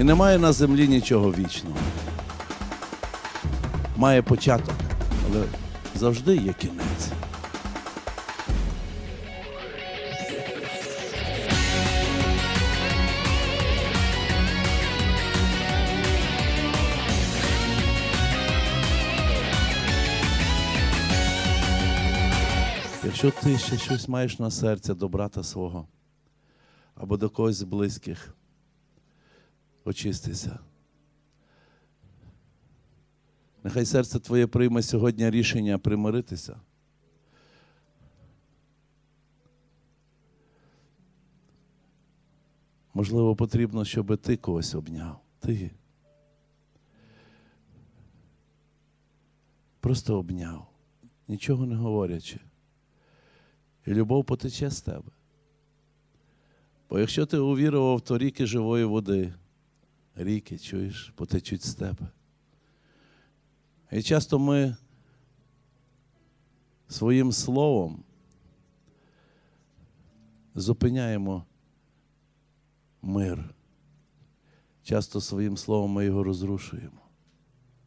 І немає на землі нічого вічного. Має початок, але завжди є кінець. Якщо ти ще щось маєш на серці до брата свого або до когось з близьких, очистися. Нехай серце твоє прийме сьогодні рішення примиритися. Можливо, потрібно, щоб ти когось обняв. Ти. Просто обняв, нічого не говорячи. І любов потече з тебе. Бо якщо ти увірував, то ріки живої води, ріки, чуєш, потечуть з тебе. І часто ми своїм словом зупиняємо мир. Часто своїм словом ми його розрушуємо.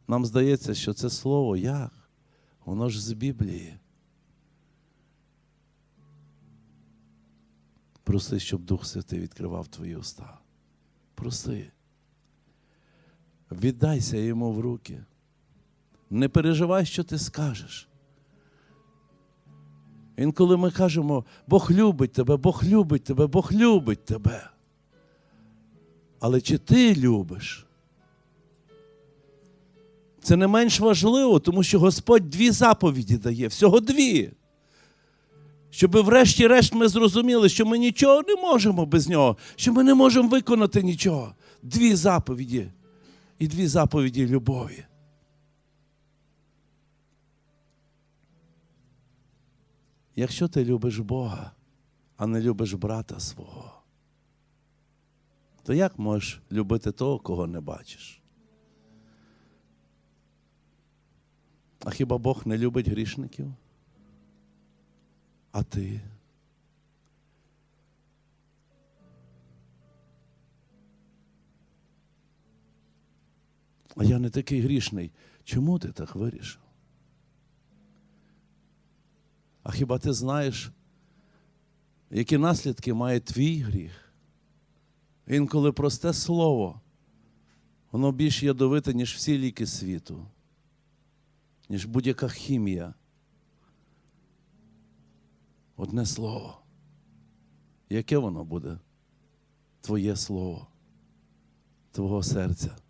Нам здається, що це слово як? Воно ж з Біблії. Проси, щоб Дух Святий відкривав твої уста. Проси. Віддайся йому в руки. Не переживай, що ти скажеш. Інколи ми кажемо, Бог любить тебе, Бог любить тебе, Бог любить тебе. Але чи ти любиш? Це не менш важливо, тому що Господь дві заповіді дає, всього дві. Щоб врешті-решт ми зрозуміли, що ми нічого не можемо без нього, що ми не можемо виконати нічого. Дві заповіді і дві заповіді любові. Якщо ти любиш Бога, а не любиш брата свого, то як можеш любити того, кого не бачиш? А хіба Бог не любить грішників? А ти? А я не такий грішний. Чому ти так вирішив? А хіба ти знаєш, які наслідки має твій гріх? Інколи просте слово, воно більш ядовите, ніж всі ліки світу, ніж будь-яка хімія. Одне слово. Яке воно буде? Твоє слово, твого серця.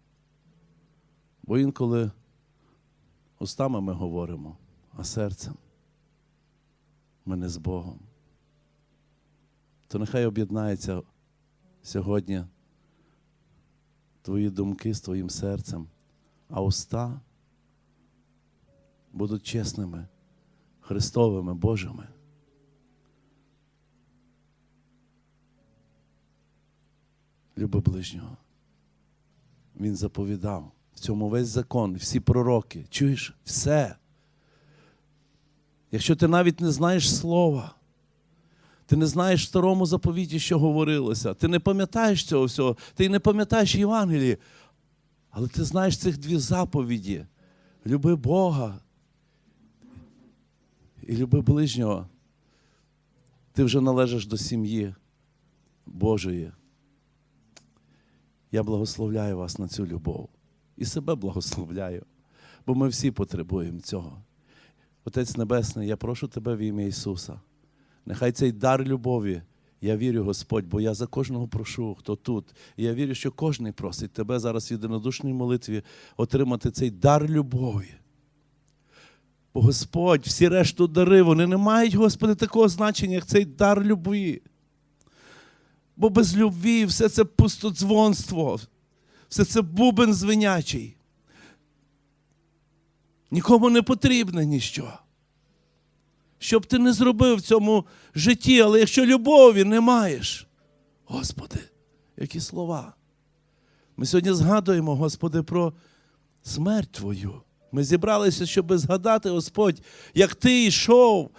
Бо інколи устами ми говоримо, а серцем ми не з Богом. То нехай об'єднається сьогодні твої думки з твоїм серцем, а уста будуть чесними, Христовими, Божими. Люби ближнього. Він заповідав. В цьому весь закон, всі пророки. Чуєш? Все. Якщо ти навіть не знаєш слова, ти не знаєш в старому заповіті, що говорилося, ти не пам'ятаєш цього всього, ти не пам'ятаєш Євангелії, але ти знаєш цих дві заповіді. Люби Бога і люби ближнього. Ти вже належиш до сім'ї Божої. Я благословляю вас на цю любов і себе благословляю, бо ми всі потребуємо цього. Отець Небесний, я прошу Тебе в ім'я Ісуса. Нехай цей дар любові, я вірю, Господь, бо я за кожного прошу, хто тут. І я вірю, що кожен просить Тебе зараз в єдинодушній молитві отримати цей дар любові. Бо Господь, всі решту дари, вони не мають, Господи, такого значення, як цей дар любові. Бо без любві все це пустодзвонство, все це бубен звинячий. Нікому не потрібне ніщо. Що б ти не зробив в цьому житті, але якщо любові не маєш, Господи, які слова. Ми сьогодні згадуємо, Господи, про смерть Твою. Ми зібралися, щоб згадати, Господь, як Ти йшов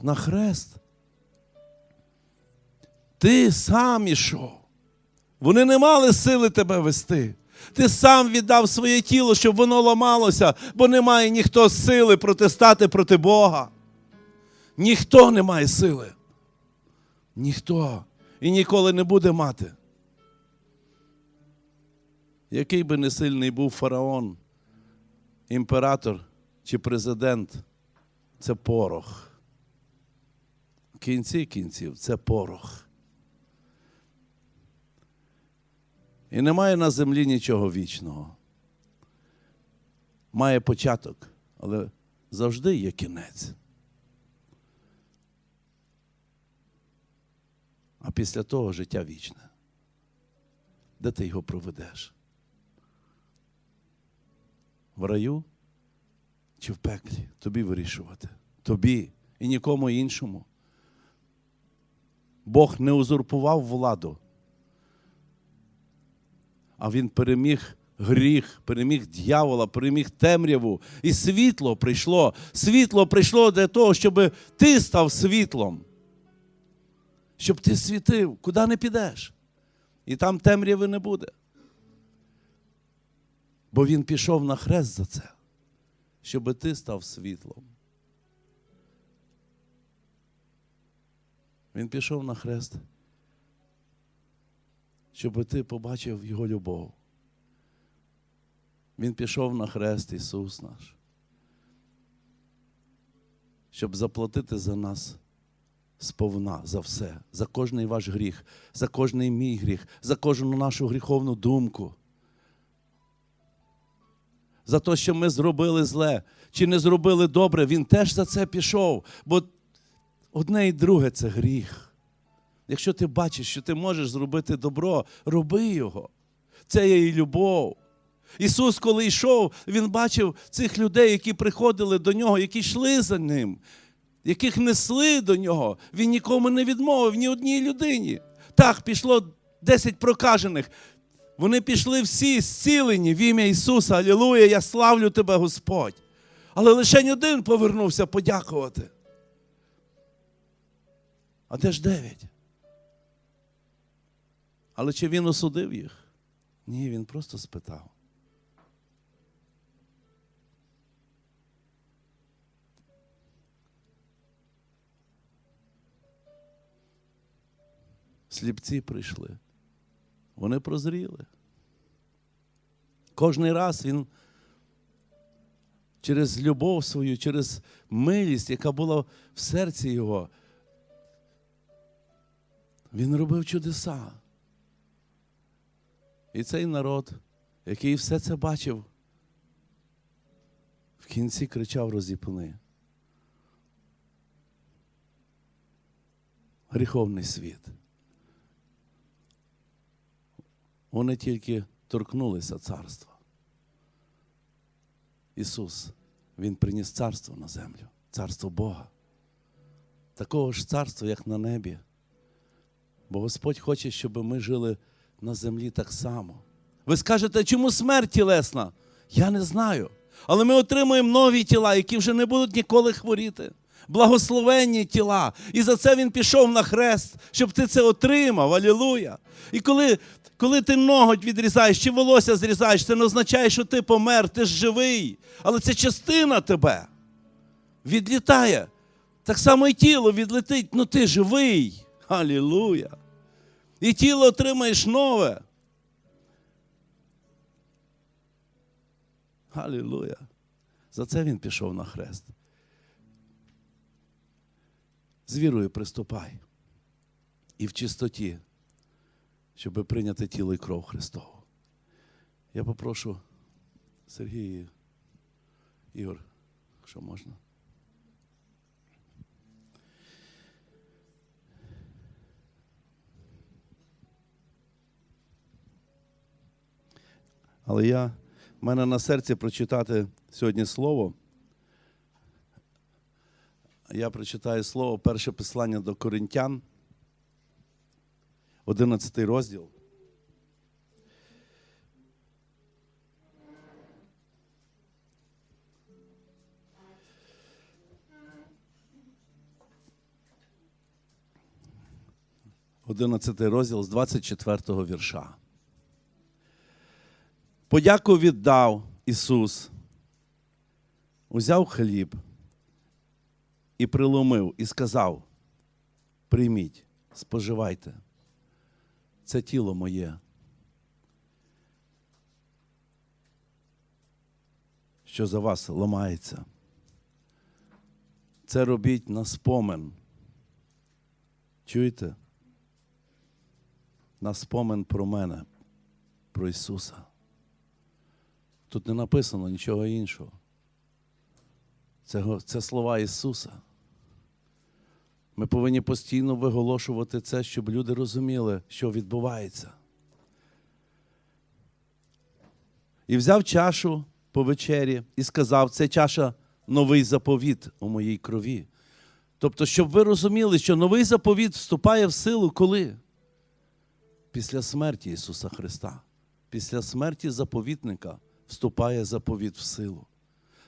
на хрест. Ти сам ішов. Вони не мали сили тебе вести. Ти сам віддав своє тіло, щоб воно ламалося, бо немає ніхто сили протистати проти Бога. Ніхто не має сили. Ніхто. І ніколи не буде мати. Який би не сильний був фараон, імператор чи президент, це порох. В кінці кінців це порох. І немає на землі нічого вічного. Має початок, але завжди є кінець. А після того життя вічне. Де ти його проведеш? В раю чи в пеклі? Тобі вирішувати. Тобі і нікому іншому. Бог не узурпував владу а він переміг гріх, переміг дьявола, переміг темряву. І світло прийшло. Світло прийшло для того, щоб ти став світлом. Щоб ти світив, куди не підеш. І там темряви не буде. Бо він пішов на хрест за це, щоб ти став світлом. Він пішов на хрест щоб ти побачив Його любов. Він пішов на хрест Ісус наш, щоб заплатити за нас сповна за все, за кожний ваш гріх, за кожний мій гріх, за кожну нашу гріховну думку. За те, що ми зробили зле чи не зробили добре, Він теж за це пішов. Бо одне і друге це гріх. Якщо ти бачиш, що ти можеш зробити добро, роби його. Це є і любов. Ісус, коли йшов, Він бачив цих людей, які приходили до нього, які йшли за ним, яких несли до нього. Він нікому не відмовив, ні одній людині. Так, пішло 10 прокажених. Вони пішли всі зцілені в ім'я Ісуса. Алілуя, я славлю тебе, Господь. Але лише один повернувся подякувати. А де ж дев'ять? Але чи він осудив їх? Ні, він просто спитав. Сліпці прийшли. Вони прозріли. Кожний раз він через любов свою, через милість, яка була в серці його, він робив чудеса. І цей народ, який все це бачив, в кінці кричав розіпни. Гріховний світ. Вони тільки торкнулися царства. Ісус, Він приніс царство на землю, царство Бога. Такого ж царства, як на небі. Бо Господь хоче, щоб ми жили на землі так само. Ви скажете, чому смерть тілесна? Я не знаю. Але ми отримуємо нові тіла, які вже не будуть ніколи хворіти. Благословенні тіла. І за це він пішов на хрест, щоб ти це отримав. Алілуя. І коли коли ти ноготь відрізаєш чи волосся зрізаєш, це не означає, що ти помер, ти ж живий. Але це частина тебе відлітає. Так само і тіло відлетить, ну ти живий. Алілуя. І тіло отримаєш нове. Алілуя. За це він пішов на хрест. З вірою приступай. І в чистоті, щоб прийняти тіло і кров Христову. Я попрошу Сергій Ігор, якщо можна. Але я, в мене на серці прочитати сьогодні слово. Я прочитаю слово перше послання до Коринтян, 11 розділ. 11 розділ з 24 вірша. Подяку віддав Ісус, узяв хліб і приломив, і сказав: прийміть, споживайте, це тіло моє. Що за вас ламається. Це робіть на спомин. Чуєте? На спомин про мене, про Ісуса. Тут не написано нічого іншого. Це, це слова Ісуса. Ми повинні постійно виголошувати це, щоб люди розуміли, що відбувається. І взяв чашу по вечері і сказав: це чаша новий заповіт у моїй крові. Тобто, щоб ви розуміли, що новий заповіт вступає в силу коли? Після смерті Ісуса Христа. Після смерті заповітника вступає заповіт в силу.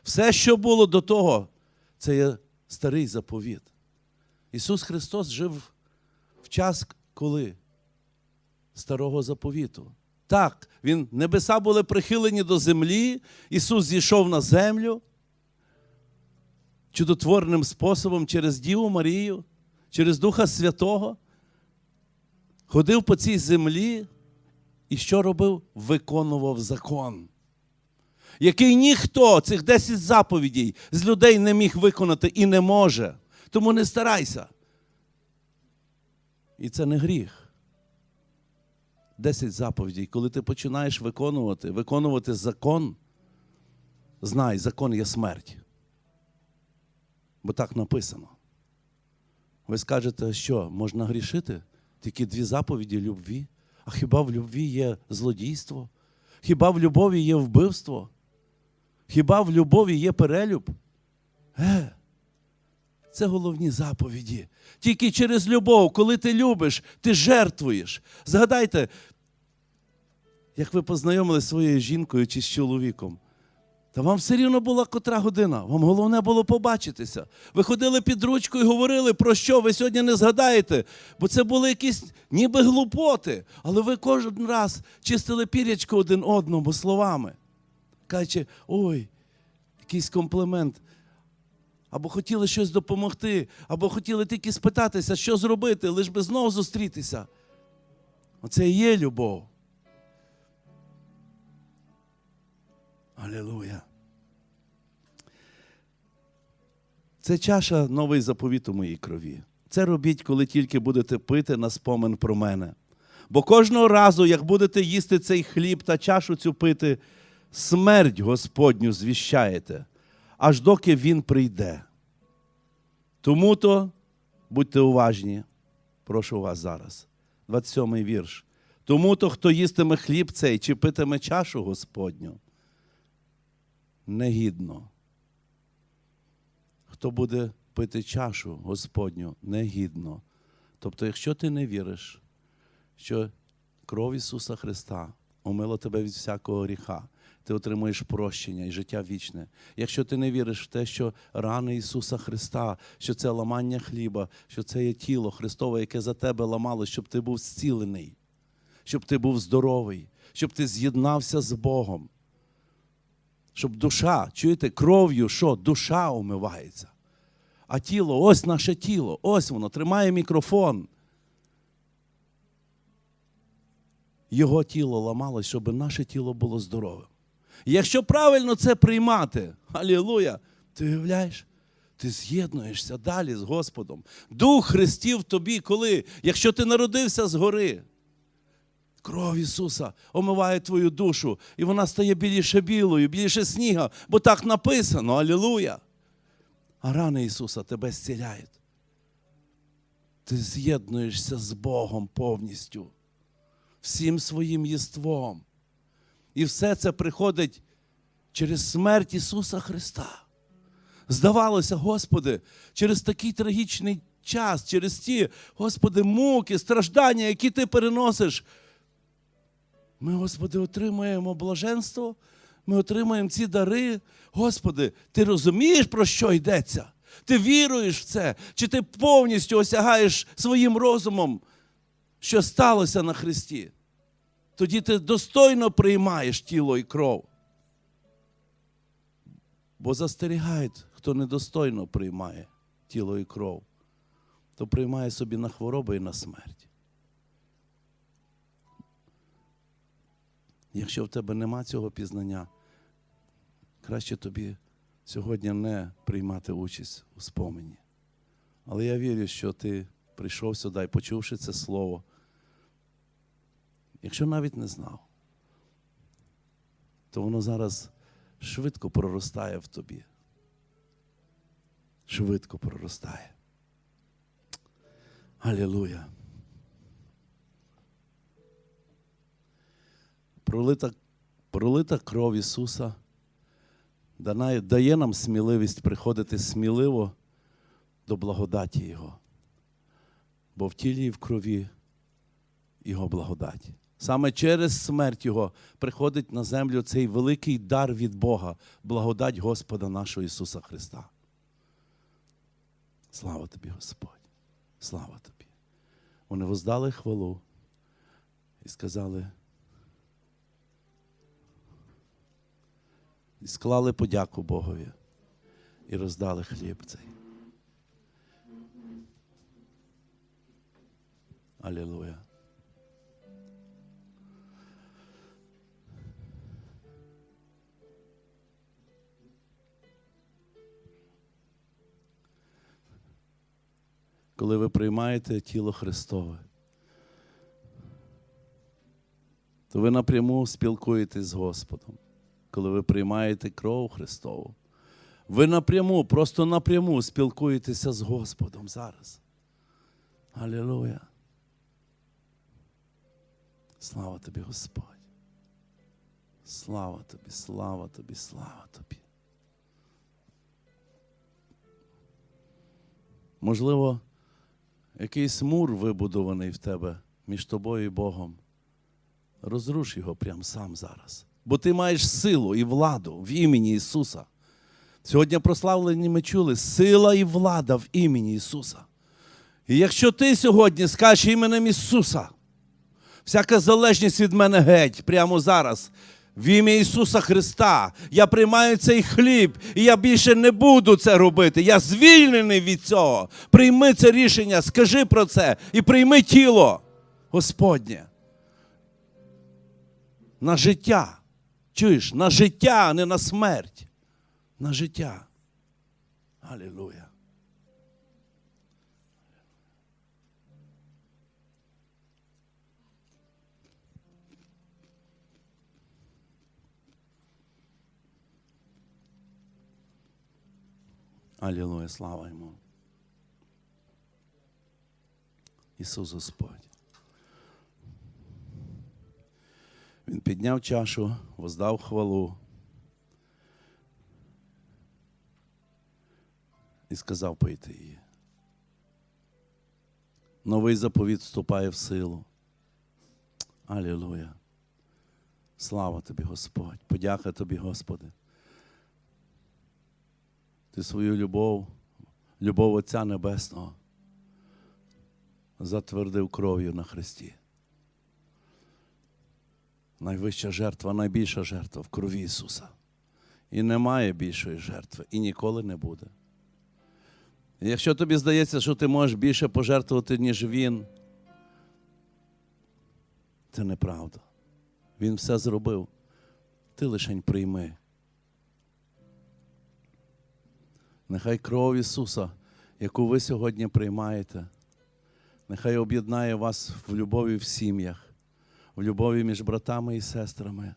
Все, що було до того, це є старий заповіт. Ісус Христос жив в час, коли? Старого заповіту. Так, він, небеса були прихилені до землі, Ісус зійшов на землю чудотворним способом через Діву Марію, через Духа Святого, ходив по цій землі і що робив? Виконував закон, який ніхто цих 10 заповідей з людей не міг виконати і не може. Тому не старайся. І це не гріх. 10 заповідей. Коли ти починаєш виконувати, виконувати закон, знай, закон є смерть. Бо так написано. Ви скажете, що можна грішити? Тільки дві заповіді любві. А хіба в любві є злодійство? Хіба в любові є вбивство? Хіба в любові є перелюб? Е, це головні заповіді. Тільки через любов, коли ти любиш, ти жертвуєш. Згадайте, як ви познайомилися зі своєю жінкою чи з чоловіком. Та вам все рівно була котра година. Вам головне було побачитися. Ви ходили під ручку і говорили, про що ви сьогодні не згадаєте. Бо це були якісь ніби глупоти. Але ви кожен раз чистили пірячко один одному словами. Кажучи, ой, якийсь комплімент. Або хотіли щось допомогти, або хотіли тільки спитатися, що зробити, лиш би знову зустрітися. Оце і є любов. Алілуя. Це чаша новий заповіт у моїй крові. Це робіть, коли тільки будете пити на спомин про мене. Бо кожного разу, як будете їсти цей хліб та чашу цю пити, смерть Господню звіщаєте, аж доки Він прийде. Тому то будьте уважні, прошу вас зараз. 27-й вірш. Тому то, хто їстиме хліб цей чи питиме чашу Господню, негідно. Хто буде пити чашу Господню, негідно. Тобто, якщо ти не віриш, що кров Ісуса Христа омила тебе від всякого гріха, ти отримуєш прощення і життя вічне. Якщо ти не віриш в те, що рани Ісуса Христа, що це ламання хліба, що це є тіло Христове, яке за тебе ламало, щоб ти був зцілений, щоб ти був здоровий, щоб ти з'єднався з Богом. Щоб душа, чуєте, кров'ю, що душа омивається. А тіло, ось наше тіло, ось воно тримає мікрофон. Його тіло ламалось, щоб наше тіло було здоровим. Якщо правильно це приймати, алілуя, ти уявляєш, ти з'єднуєшся далі з Господом. Дух Христів тобі, коли, якщо ти народився згори, кров Ісуса омиває твою душу, і вона стає більше білою, більше сніга, бо так написано, алілуя. А рани Ісуса тебе зціляють. Ти з'єднуєшся з Богом повністю, всім своїм єством. І все це приходить через смерть Ісуса Христа. Здавалося, Господи, через такий трагічний час, через ті, Господи, муки, страждання, які Ти переносиш. Ми, Господи, отримаємо блаженство, ми отримаємо ці дари. Господи, Ти розумієш, про що йдеться? Ти віруєш в це? Чи ти повністю осягаєш своїм розумом що сталося на Христі, тоді ти достойно приймаєш тіло і кров. Бо застерігають, хто недостойно приймає тіло і кров, то приймає собі на хворобу і на смерть. Якщо в тебе нема цього пізнання, краще тобі сьогодні не приймати участь у спомені. Але я вірю, що ти прийшов сюди і почувши це слово. Якщо навіть не знав, то воно зараз швидко проростає в тобі. Швидко проростає. Алілуя. Пролита, пролита кров Ісуса дає нам сміливість приходити сміливо до благодаті Його. Бо в тілі і в крові Його благодать. Саме через смерть Його приходить на землю цей великий дар від Бога, благодать Господа нашого Ісуса Христа. Слава тобі, Господь! Слава тобі! Вони воздали хвалу і сказали, і склали подяку Богові і роздали хліб цей. Алілуя. Коли ви приймаєте тіло Христове, то ви напряму спілкуєтесь з Господом. Коли ви приймаєте кров Христову, ви напряму, просто напряму спілкуєтеся з Господом зараз. Алілуя. Слава тобі, Господь. Слава тобі, слава тобі, слава тобі. Можливо, якийсь мур вибудований в тебе між тобою і Богом. Розруш його прямо сам зараз. Бо ти маєш силу і владу в імені Ісуса. Сьогодні прославлені ми чули сила і влада в імені Ісуса. І якщо ти сьогодні скажеш іменем Ісуса, всяка залежність від мене геть прямо зараз. В ім'я Ісуса Христа я приймаю цей хліб, і я більше не буду це робити. Я звільнений від цього. Прийми це рішення, скажи про це і прийми тіло Господнє. На життя. Чуєш, на життя, а не на смерть. На життя. Алілуя. Алілуя, слава йому. Ісус Господь. Він підняв чашу, воздав хвалу і сказав пийте її. Новий заповіт вступає в силу. Алілуя. Слава тобі, Господь. Подяка тобі, Господи. Ти свою любов, любов Отця Небесного затвердив кров'ю на Христі. Найвища жертва, найбільша жертва в крові Ісуса. І немає більшої жертви, і ніколи не буде. Якщо тобі здається, що ти можеш більше пожертвувати, ніж Він, це неправда. Він все зробив. Ти лишень прийми. Нехай кров Ісуса, яку ви сьогодні приймаєте, нехай об'єднає вас в любові в сім'ях, в любові між братами і сестрами,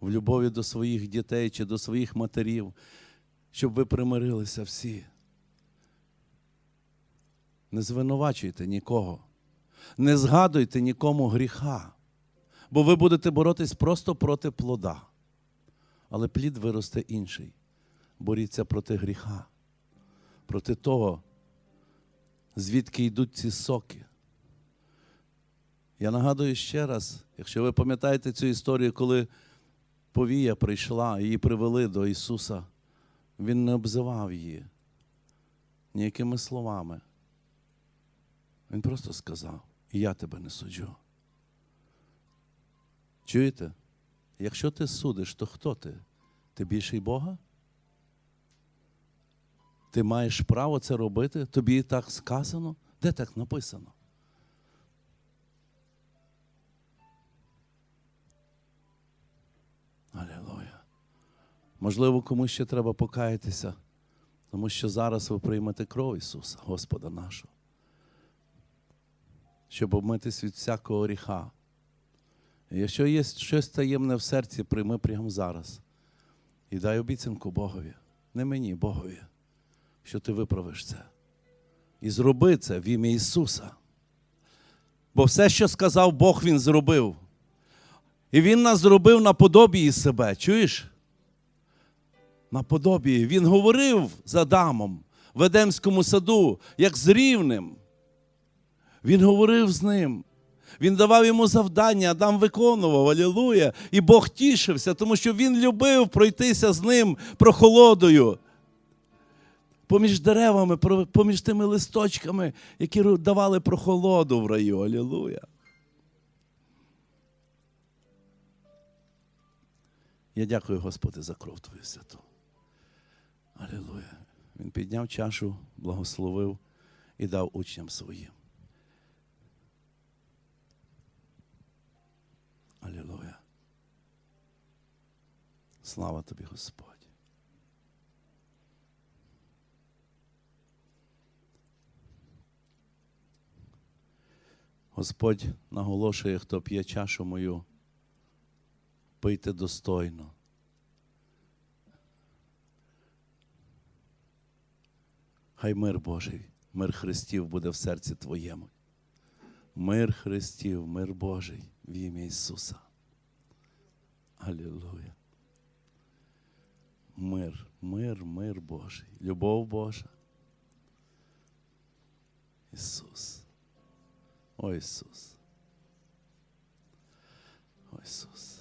в любові до своїх дітей чи до своїх матерів, щоб ви примирилися всі. Не звинувачуйте нікого, не згадуйте нікому гріха, бо ви будете боротись просто проти плода, але плід виросте інший боріться проти гріха, проти того, звідки йдуть ці соки. Я нагадую ще раз, якщо ви пам'ятаєте цю історію, коли повія прийшла, її привели до Ісуса, Він не обзивав її ніякими словами. Він просто сказав, я тебе не суджу. Чуєте? Якщо ти судиш, то хто ти? Ти більший Бога? Ти маєш право це робити? Тобі так сказано? Де так написано? Алілуя. Можливо, комусь ще треба покаятися, тому що зараз ви приймете кров Ісуса, Господа нашого, щоб обмитись від всякого гріха. Якщо є щось таємне в серці, прийми прямо зараз. І дай обіцянку Богові, не мені, Богові, що ти виправиш це. І зроби це в ім'я Ісуса. Бо все, що сказав Бог, Він зробив. І Він нас зробив на подобії себе. Чуєш? На подобії. Він говорив з Адамом в Едемському саду, як з рівним. Він говорив з ним. Він давав йому завдання, Адам виконував, алілуя. І Бог тішився, тому що він любив пройтися з ним прохолодою. Поміж деревами, поміж тими листочками, які давали прохолоду в раю. Алілуя. Я дякую, Господи, за кров Твою святу. Алілуя. Він підняв чашу, благословив і дав учням своїм. Алілуя. Слава тобі, Господь. Господь наголошує, хто п'є чашу мою, пийте достойно. Хай мир Божий, мир Христів буде в серці твоєму. Мир Христів, мир Божий в ім'я Ісуса. Алілуя. Мир, мир, мир Божий, любов Божа. Ісус. О Ісус. О Ісус.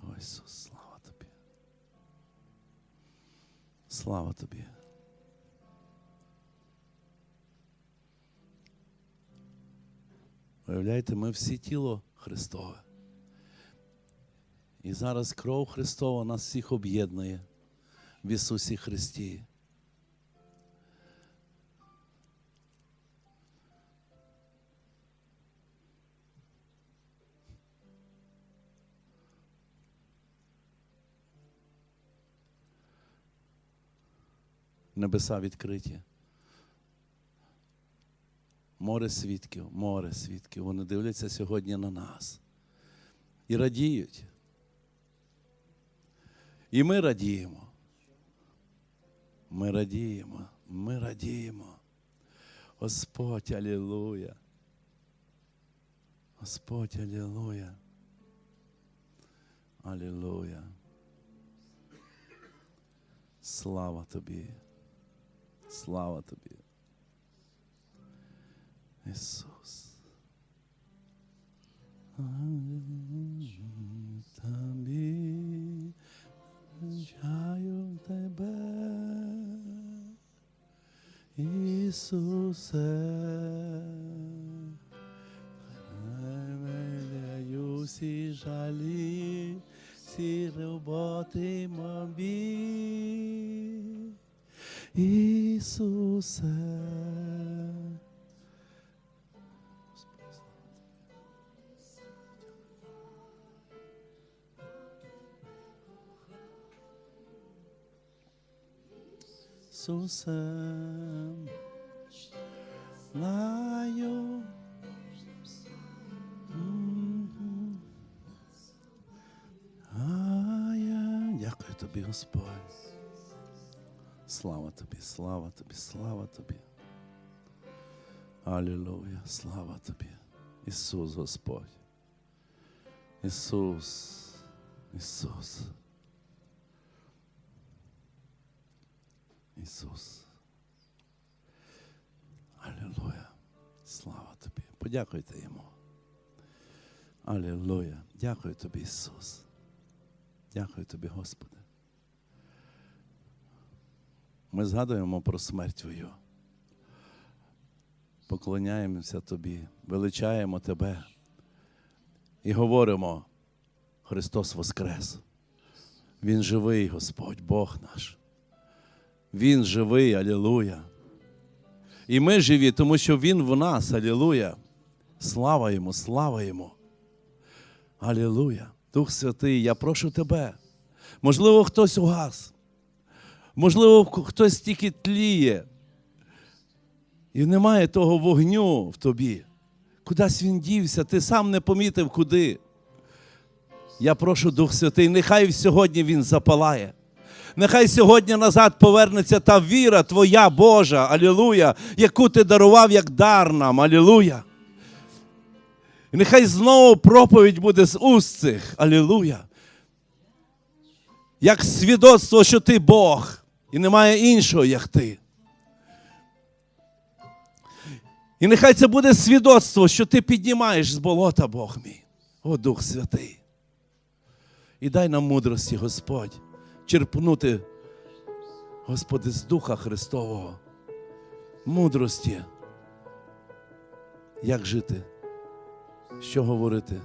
О Ісус, слава Тобі. Слава Тобі. Виявляєте, ми всі тіло Христове. І зараз кров Христова нас всіх об'єднує в Ісусі Христі. Небеса відкриті. Море свідків, море свідків. Вони дивляться сьогодні на нас і радіють. І ми радіємо. Ми радіємо, ми радіємо. Господь, алілуя. Господь, алілуя. Алілуя. Слава тобі. Слава тобі. Ісус. Тобі вчаю тебе, Ісусе. Мене всі жалі, всі роботи мобі. Ісусе. Ісусе, знаю. Мгм. А я дякую тобі, Господь. Слава тобі, слава тобі, слава тобі. Алілуя, слава тобі. Ісус Господь. Ісус, Ісус. Ісус. Алілуя. Слава тобі. Подякуйте йому. Алілуя. Дякую тобі, Ісус. Дякую тобі, Господи. Ми згадуємо про смерть Твою. Поклоняємося Тобі, величаємо Тебе і говоримо: Христос Воскрес. Він живий, Господь, Бог наш. Він живий, Алілуя. І ми живі, тому що Він в нас, Алілуя. Слава Йому, слава Йому. Алілуя. Дух Святий, я прошу Тебе. Можливо, хтось угас. Можливо, хтось тільки тліє. І немає того вогню в тобі. Кудись він дівся, ти сам не помітив куди. Я прошу Дух Святий, нехай сьогодні він запалає. Нехай сьогодні назад повернеться та віра твоя Божа, алілуя, яку ти дарував як дар нам, алілуя. Нехай знову проповідь буде з уст цих, алілуя. Як свідоцтво, що ти Бог, і немає іншого, як ти. І нехай це буде свідоцтво, що ти піднімаєш з болота, Бог мій, о Дух Святий. І дай нам мудрості, Господь, черпнути, Господи, з Духа Христового, мудрості, як жити, що говорити,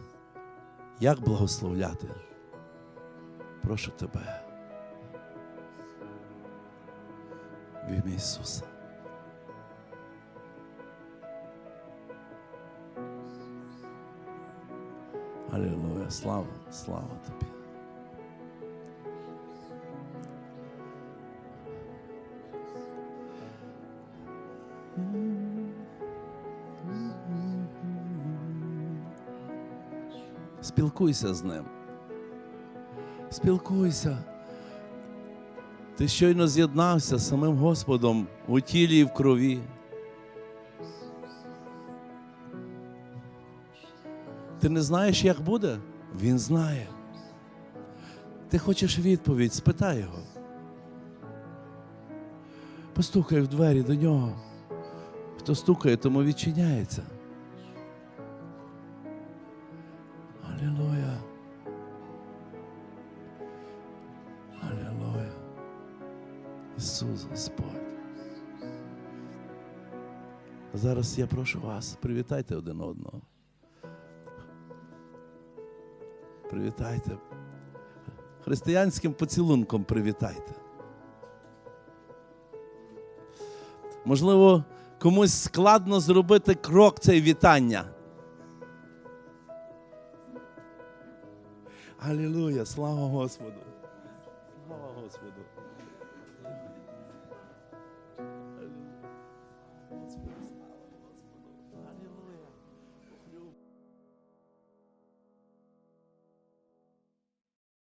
як благословляти. Прошу тебе. Ім'я Ісуса. Алілуя, слава, слава тобі. Спілкуйся з ним. Спілкуйся. Ти щойно з'єднався з самим Господом у тілі і в крові. Ти не знаєш, як буде? Він знає. Ти хочеш відповідь, спитай його. Постукай в двері до нього. Хто стукає, тому відчиняється. Зараз я прошу вас, привітайте один одного. Привітайте. Християнським поцілунком привітайте. Можливо, комусь складно зробити крок цей вітання. Алілуя, слава Господу.